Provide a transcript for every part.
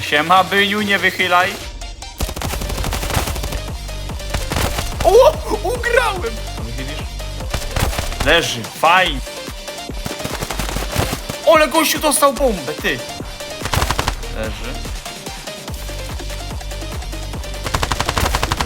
Siema, byniu, nie wychylaj. O! Ugrałem! To wychylisz? Leży, fajnie. Ole, gościu dostał bombę, ty. Leży.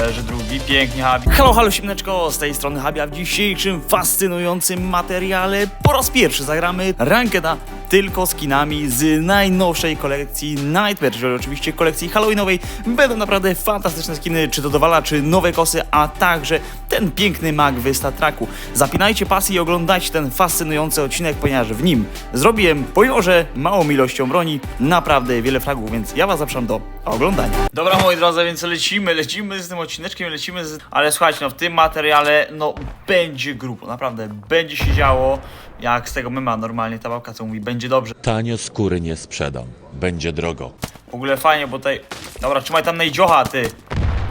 Leży drugi, pięknie Habi. Halo, halo, siemneczko, z tej strony Habi, a w dzisiejszym fascynującym materiale po raz pierwszy zagramy rankeda tylko skinami z najnowszej kolekcji Nightmare, czyli oczywiście kolekcji halloweenowej. Będą naprawdę fantastyczne skiny, czy to dowala, czy nowe kosy, a także ten piękny mag w Statraku. Zapinajcie pasy i oglądajcie ten fascynujący odcinek, ponieważ w nim zrobiłem, że małą ilością broni, naprawdę wiele fragów, więc ja was zapraszam do oglądania. Dobra, moi drodzy, więc lecimy, lecimy z tym odcineczkiem, lecimy z... Ale słuchajcie, no w tym materiale, no będzie grubo, naprawdę, będzie się działo, jak z tego mema normalnie ta babka co mówi, będzie dobrze. Tanio skóry nie sprzedam. Będzie drogo. W ogóle fajnie, bo tutaj... Dobra, trzymaj tam najdziocha, ty.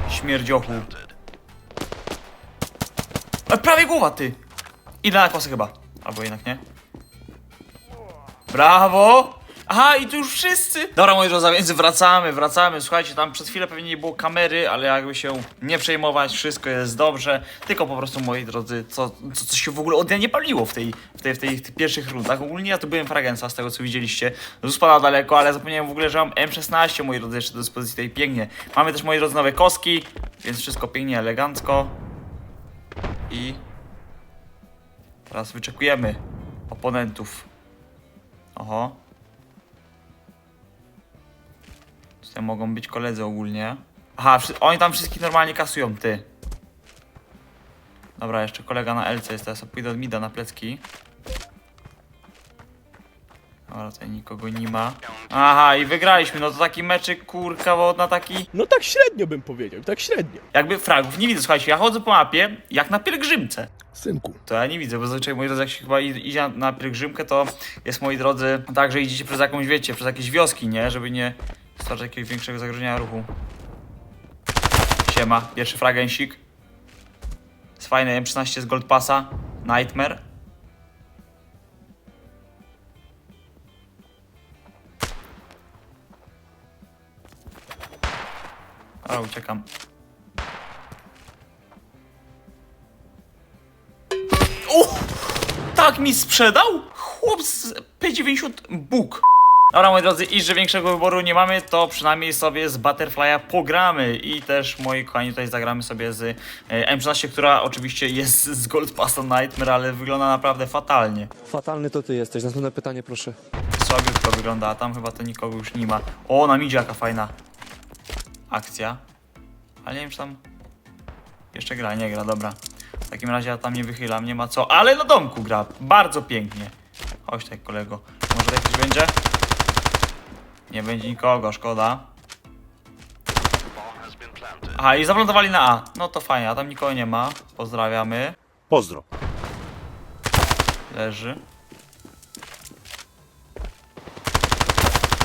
Śmierdziochu. E, prawie głowa, ty. Idę na kosę chyba. Albo jednak nie. Brawo! Aha, i tu już wszyscy! Dobra, moi drodzy, a więc wracamy, wracamy. Słuchajcie, tam przez chwilę pewnie nie było kamery, ale jakby się nie przejmować, wszystko jest dobrze. Tylko po prostu, moi drodzy, co, co, co się w ogóle od dnia nie paliło w tej, w tej, w tej, w tych pierwszych rundach. Ogólnie ja tu byłem fragensa z tego, co widzieliście. Z spada daleko, ale zapomniałem w ogóle, że mam M16, moi drodzy, jeszcze do dyspozycji tej pięknie. Mamy też, moi drodzy, nowe koski, więc wszystko pięknie, elegancko. I teraz wyczekujemy oponentów. Oho. Tutaj mogą być koledzy ogólnie. Aha, oni tam wszystkich normalnie kasują, ty. Dobra, jeszcze kolega na LC jest, teraz pójdę od mida na plecki. Dobra, tutaj nikogo nie ma. Aha, i wygraliśmy, no to taki meczyk, kurka, bo na taki... No tak średnio bym powiedział, tak średnio. Jakby fragów nie widzę, słuchajcie, ja chodzę po mapie jak na pielgrzymce. Synku. To ja nie widzę, bo zazwyczaj, moi drodzy, jak się chyba id- idzie na pielgrzymkę, to jest, moi drodzy, tak, że idziecie przez jakąś, wiecie, przez jakieś wioski, nie? Żeby nie stwarzać jakiegoś większego zagrożenia ruchu. Siema, pierwszy fragensik. Jest fajny M16 z Gold Passa. Nightmare. Ale uciekam. O! Tak mi sprzedał? Chłop z P90 Bóg. Dobra, moi drodzy, i że większego wyboru nie mamy, to przynajmniej sobie z Butterfly'a pogramy i też, moi kochani, tutaj zagramy sobie z e, M16, która oczywiście jest z Gold Passa Nightmare, ale wygląda naprawdę fatalnie. Fatalny to ty jesteś. Następne pytanie, proszę. Słabiutko wygląda, a tam chyba to nikogo już nie ma. O, na midzie jaka fajna akcja. Ale nie wiem, czy tam jeszcze gra, nie gra, dobra. W takim razie ja tam nie wychylam, nie ma co. Ale na domku gra, bardzo pięknie. Chodź tak, kolego. Może tutaj ktoś będzie? Nie będzie nikogo, szkoda. Aha, i zaplantowali na A. No to fajnie, a tam nikogo nie ma. Pozdrawiamy. Pozdro. Leży.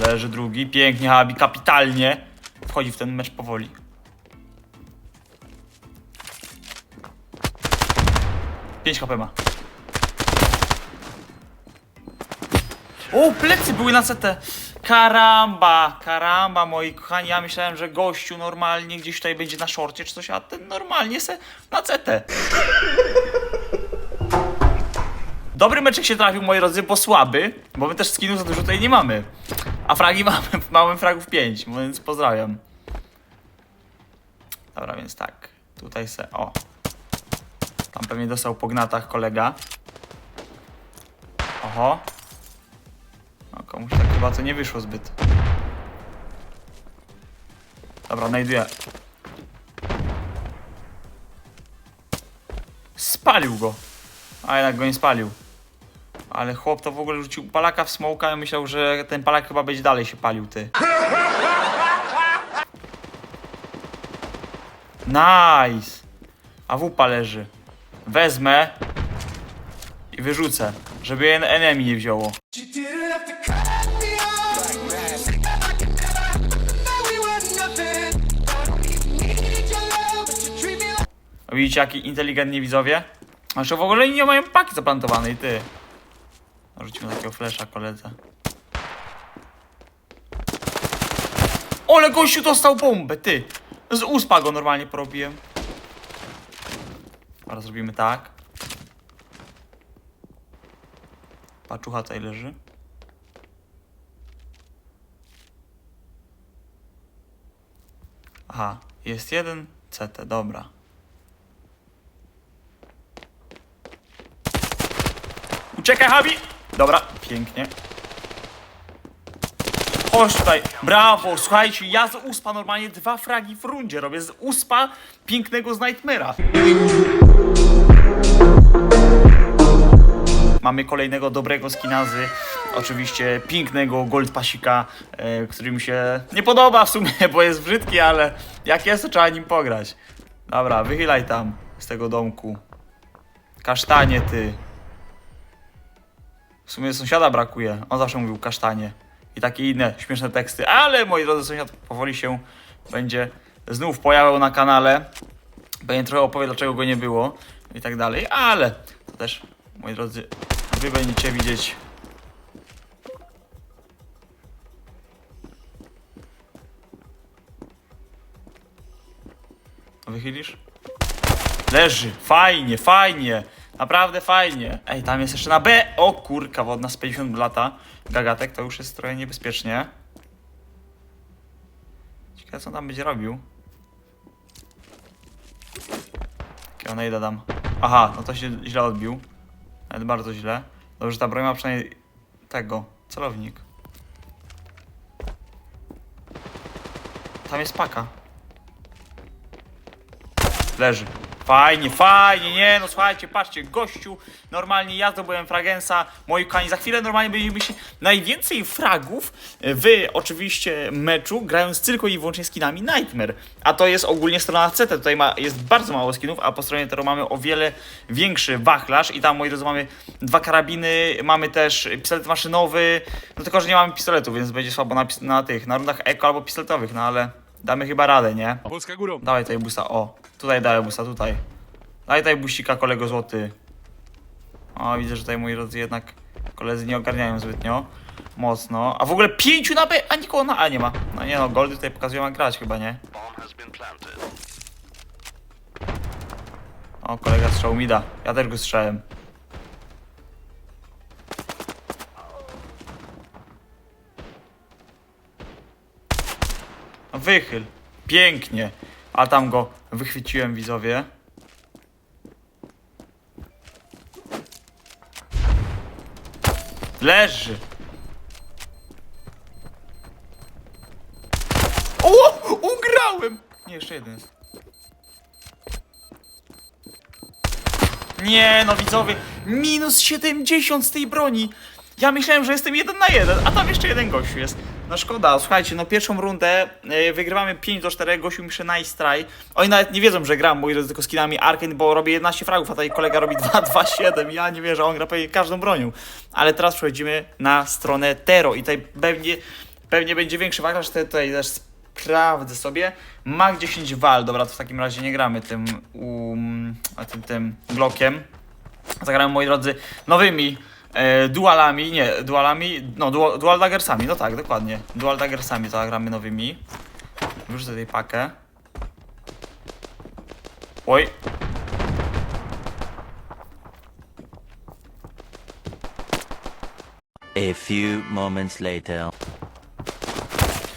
Leży drugi. Pięknie, Habi, kapitalnie. Wchodzi w ten mecz powoli. Pięć HP ma. O, plecy były na CT. Karamba, karamba, moi kochani. Ja myślałem, że gościu normalnie gdzieś tutaj będzie na szorcie czy coś, a ten normalnie se na CT. Dobry meczek się trafił, moi drodzy, bo słaby, bo my też skinów za dużo tutaj nie mamy. A fragi mamy, mamy fragów 5, więc pozdrawiam. Dobra, więc tak. Tutaj se, o. Tam pewnie dostał po gnatach kolega. Oho. Komuś tak chyba to nie wyszło zbyt. Dobra, znajduję. Spalił go. A jednak go nie spalił. Ale chłop to w ogóle rzucił palaka w smoka i myślał, że ten palak chyba będzie dalej się palił, ty. Nice! A wupa leży. Wezmę i wyrzucę, żeby en- enemy nie wzięło. Widzicie jaki inteligentni widzowie? Znaczy w ogóle nie mają paki zaplantowanej, ty. Rzucimy takiego flesza koledze. Ole, gościu dostał bombę, ty! Z uspa go normalnie porobiłem. Teraz zrobimy tak. Paczucha tutaj leży. Aha, jest jeden CT, dobra. Uciekaj, Habi! Dobra, pięknie. Chodź tutaj, brawo, słuchajcie, ja z uspa normalnie dwa fragi w rundzie robię, z uspa pięknego z Nightmare'a. Mamy kolejnego dobrego skinazy, oczywiście pięknego gold pasika, e, który mi się nie podoba w sumie, bo jest brzydki, ale jak jest, to trzeba nim pograć. Dobra, wychylaj tam z tego domku. Kasztanie ty. W sumie sąsiada brakuje, on zawsze mówił kasztanie. I takie inne śmieszne teksty, ale moi drodzy, sąsiad powoli się będzie znów pojawiał na kanale. Będzie trochę opowie, dlaczego go nie było i tak dalej, ale to też, moi drodzy, wy będziecie widzieć. Wychylisz? Leży, fajnie, fajnie, naprawdę fajnie. Ej, tam jest jeszcze na B. O kurka wodna z 50 lata. Gagatek to już jest trochę niebezpiecznie. Ciekawe co tam będzie robił. Najda dam. Aha, no to się źle odbił. Nawet bardzo źle. Dobrze, ta broń ma przynajmniej tego, celownik. Tam jest paka. Leży. Fajnie, fajnie, nie no słuchajcie, patrzcie, gościu, normalnie ja zdobyłem fragensa, moi kochani, za chwilę normalnie będziemy mieć najwięcej fragów w oczywiście meczu, grając tylko i wyłącznie skinami Nightmare, a to jest ogólnie strona CT, tutaj ma, jest bardzo mało skinów, a po stronie Tero mamy o wiele większy wachlarz i tam, moi drodzy, mamy dwa karabiny, mamy też pistolet maszynowy, no tylko, że nie mamy pistoletu, więc będzie słabo na, na tych, na rundach eko albo pistoletowych, no ale damy chyba radę, nie? Polska górą. Dawaj tutaj busa, o. Tutaj daj busa, tutaj. Daj tutaj busika, kolego złoty. O, widzę, że tutaj moi drodzy jednak koledzy nie ogarniają zbytnio. Mocno. A w ogóle pięciu na B, a nikogo na A nie ma. No nie no, goldy tutaj pokazują jak grać chyba, nie? O, kolega strzał mi da. Ja też go strzałem. Wychyl. Pięknie. A tam go wychwyciłem, widzowie. Leży. O! Ugrałem! Nie, jeszcze jeden jest. Nie, no widzowie, minus 70 z tej broni. Ja myślałem, że jestem jeden na jeden, a tam jeszcze jeden gościu jest. No szkoda, słuchajcie, no pierwszą rundę e, wygrywamy 5 do 4, gościu mi nice try. Oni nawet nie wiedzą, że gram, drodzy, tylko skinami Arkane, bo robię 11 fragów, a tutaj kolega robi 2-2-7. Ja nie wierzę, on gra pewnie każdą bronią. Ale teraz przechodzimy na stronę Tero i tutaj pewnie, pewnie będzie większy wachlarz, tutaj też sprawdzę sobie. Mag 10 wal, dobra, to w takim razie nie gramy tym, um, tym, tym Glockiem. Zagramy, moi drodzy, nowymi e, dualami, nie, dualami, no, dual, dual daggersami, no tak, dokładnie. Dual daggersami zagramy nowymi. Wrzucę tutaj pakę. Oj. A few moments later.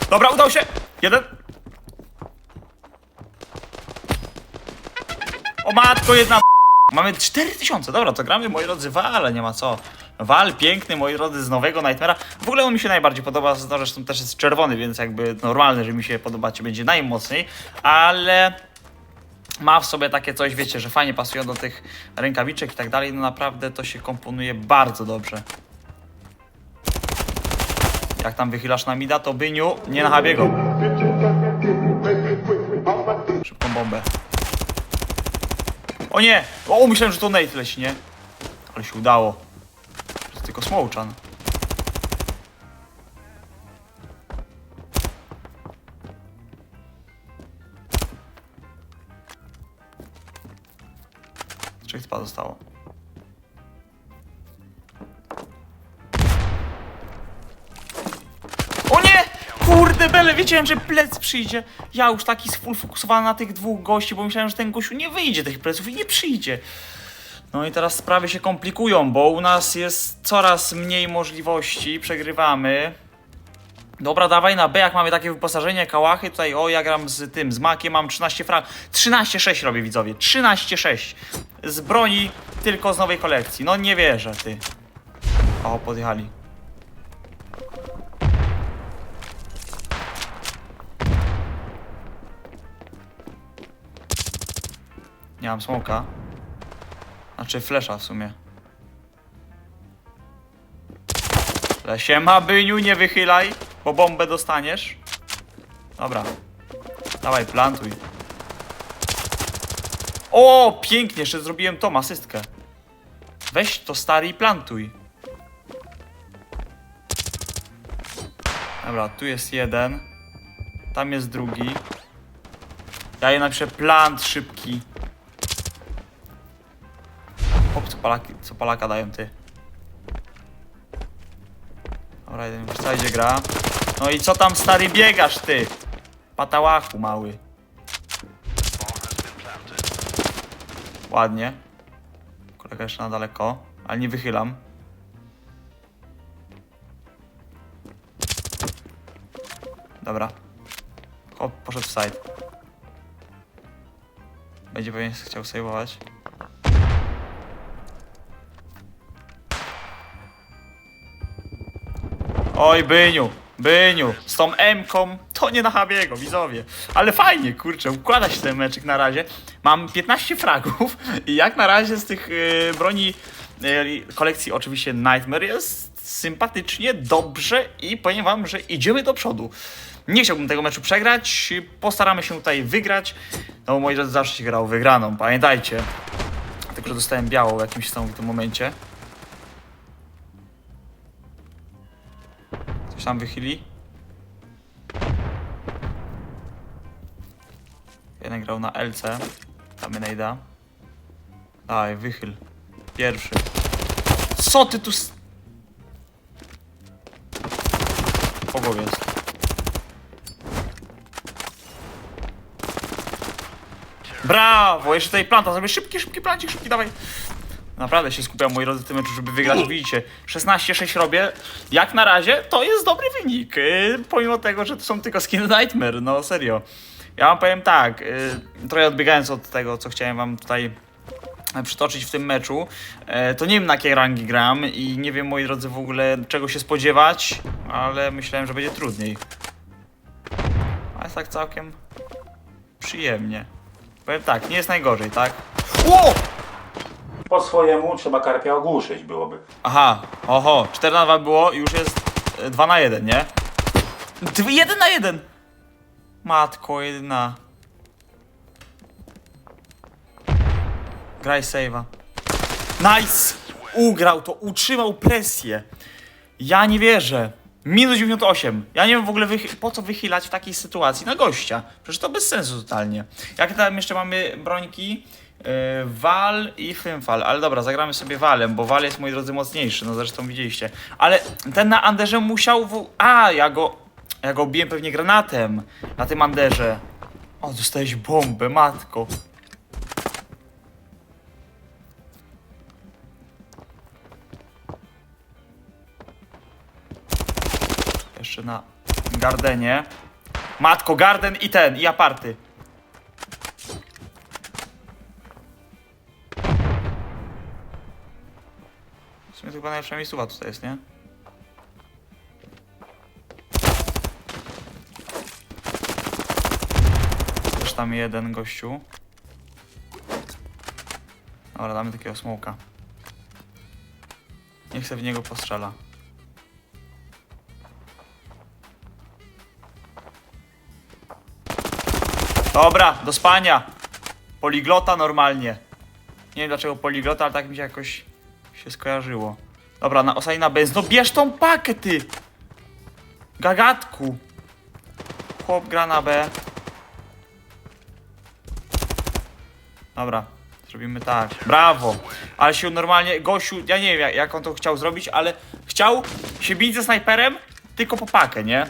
Dobra, udało się! Jeden. O matko, jedna Mamy 4000, dobra, to gramy, moi drodzy, Wal, nie ma co. Wal piękny, moi drodzy, z nowego Nightmare'a. W ogóle on mi się najbardziej podoba, zresztą też jest czerwony, więc jakby normalne, że mi się podobacie będzie najmocniej, ale ma w sobie takie coś, wiecie, że fajnie pasują do tych rękawiczek i tak dalej, no naprawdę to się komponuje bardzo dobrze. Jak tam wychylasz na mida, to Byniu, nie na Habiego. Szybką bombę. O nie! O, myślałem, że to Nate leci, nie? Ale się udało. Tylko Smołczan. Trzech typa zostało. O nie! Kur... Kurde bele, wiedziałem, że plec przyjdzie. Ja już taki full fokusowany na tych dwóch gości, bo myślałem, że ten gościu nie wyjdzie tych pleców i nie przyjdzie. No i teraz sprawy się komplikują, bo u nas jest coraz mniej możliwości, przegrywamy. Dobra, dawaj na B, jak mamy takie wyposażenie, kałachy, tutaj, o, ja gram z tym, z makiem, mam 13 frag, 13-6 robię, widzowie, 13-6, z broni, tylko z nowej kolekcji, no nie wierzę, ty. O, podjechali. Nie mam smoka. Znaczy flesza w sumie. Siema byniu, nie wychylaj, bo bombę dostaniesz. Dobra. Dawaj, plantuj. O, pięknie, jeszcze zrobiłem tą asystkę. Weź to stary i plantuj. Dobra, tu jest jeden. Tam jest drugi. Ja je napiszę plant szybki. Co, palaka dają ty. Dobra, jeden już idzie gra. No i co tam stary biegasz ty? Patałachu mały. Ładnie. Kolega jeszcze na daleko, ale nie wychylam. Dobra. Hop, poszedł w side. Będzie pewnie chciał saveować. Oj, Byniu, Byniu, z tą M-ką to nie na Habiego, widzowie. Ale fajnie, kurczę, układa się ten meczek na razie. Mam 15 fragów i jak na razie z tych yy, broni yy, kolekcji oczywiście Nightmare jest sympatycznie, dobrze i powiem wam, że idziemy do przodu. Nie chciałbym tego meczu przegrać, postaramy się tutaj wygrać. No bo moi drodzy zawsze się grało wygraną, pamiętajcie. Tylko, że dostałem biało w jakimś niesamowitym momencie. Ktoś tam wychyli. Jeden grał na LC. Tam Nejda. Daj, wychyl. Pierwszy. Co ty tu... s- jest. Brawo! Jeszcze tutaj planta zrobię. Szybki, szybki plancik, szybki, dawaj. Naprawdę się skupiam, moi drodzy, w tym meczu, żeby wygrać. Widzicie, 16-6 robię. Jak na razie to jest dobry wynik. Yy, pomimo tego, że to są tylko skiny Nightmare, no serio. Ja wam powiem tak, yy, trochę odbiegając od tego, co chciałem wam tutaj e, przytoczyć w tym meczu, e, to nie wiem na jakie rangi gram i nie wiem, moi drodzy, w ogóle czego się spodziewać, ale myślałem, że będzie trudniej. A jest tak całkiem przyjemnie. Powiem tak, nie jest najgorzej, tak? Ło! Po swojemu trzeba karpia ogłuszyć byłoby. Aha, oho, 4 na 2 było, już jest 2 na 1, nie? 1 na 1! Matko jedna. Graj save'a. Nice! Ugrał to, utrzymał presję. Ja nie wierzę. Minus 98. Ja nie wiem w ogóle po co wychylać w takiej sytuacji na gościa. Przecież to bez sensu totalnie. Jak tam jeszcze mamy brońki? Yy, Wal i Fymfal. Ale dobra, zagramy sobie Walem, bo Wal jest, moi drodzy, mocniejszy. No zresztą widzieliście. Ale ten na Anderze musiał... W... A, ja go... Ja go biłem pewnie granatem na tym Anderze. O, dostałeś bombę, matko. Jeszcze na Gardenie. Matko, Garden i ten, i aparty. Sumie to chyba najlepsza miejscowa tutaj jest, nie? Też tam jeden gościu. Dobra, damy takiego smoka. Niech se w niego postrzela. Dobra, do spania. Poliglota normalnie. Nie wiem dlaczego poliglota, ale tak mi się jakoś się skojarzyło. Dobra, na ostatni na bez. No bierz tą pakę, ty! Gagatku. Chłop gra na B. Dobra, zrobimy tak. Brawo. Ale się normalnie, gościu, ja nie wiem jak, on to chciał zrobić, ale chciał się bić ze snajperem tylko po pakę, nie?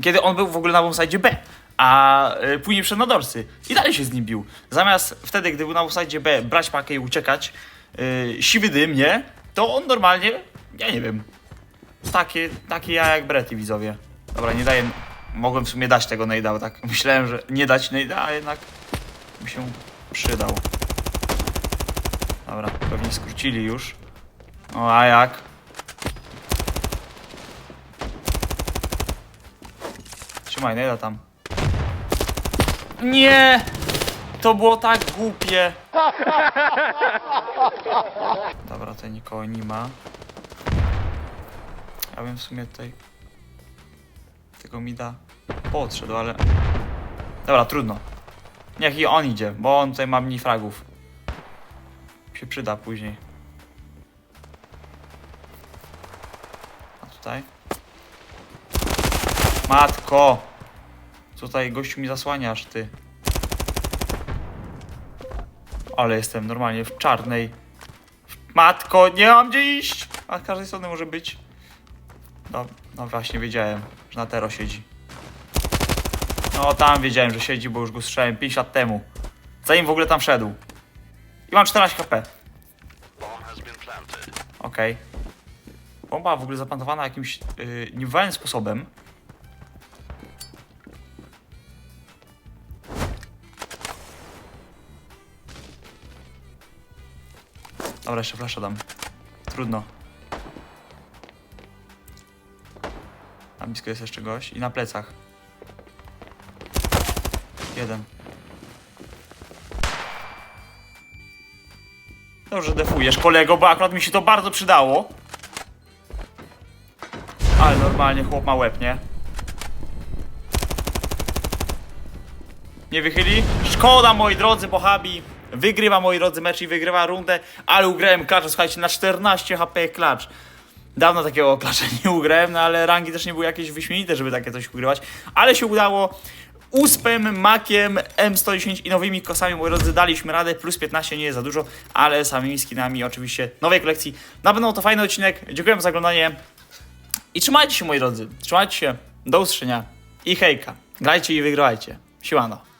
kiedy on był w ogóle na bombsite B, a y, później wszedł na dorsy i dalej się z nim bił. Zamiast wtedy, gdy był na bombsite B, brać pakę i uciekać, y, siwy dym, nie? To on normalnie, ja nie wiem, takie, takie ja jak Brety widzowie. Dobra, nie daję, mogłem w sumie dać tego bo tak myślałem, że nie dać nejda, a jednak mi się przydał. Dobra, pewnie skrócili już. O, a jak? Trzymaj, nejda tam. Nie! To było tak głupie. Dobra, tutaj nikogo nie ma. Ja bym w sumie tutaj tego mi da podszedł, ale... Dobra, trudno. Niech i on idzie, bo on tutaj ma mniej fragów. Się przyda później. A tutaj? Matko! Tutaj gościu mi zasłaniasz, ty. Ale jestem normalnie w czarnej. Matko, nie mam gdzie iść! A z każdej strony może być. No, no właśnie wiedziałem, że na tero siedzi. No tam wiedziałem, że siedzi, bo już go słyszałem 5 lat temu. Zanim w ogóle tam wszedł. I mam 14 HP. Okej. Bomba w ogóle zaplantowana jakimś yy, sposobem. Dobra, jeszcze flasza dam. Trudno. Na blisko jest jeszcze gość i na plecach. Jeden. Dobrze defujesz kolego, bo akurat mi się to bardzo przydało. Ale normalnie chłop ma łeb, nie? Nie wychyli? Szkoda, moi drodzy, bo Habi wygrywa, moi drodzy, mecz i wygrywa rundę, ale ugrałem klacz, słuchajcie, na 14 HP klacz. Dawno takiego klacza nie ugrałem, no ale rangi też nie były jakieś wyśmienite, żeby takie coś ugrywać, ale się udało. Uspem, makiem, M110 i nowymi kosami, moi drodzy, daliśmy radę, plus 15 nie jest za dużo, ale samymi skinami oczywiście nowej kolekcji. Na pewno to fajny odcinek, dziękuję za oglądanie. I trzymajcie się, moi drodzy, trzymajcie się, do usłyszenia. I hejka, grajcie i wygrywajcie, siłano.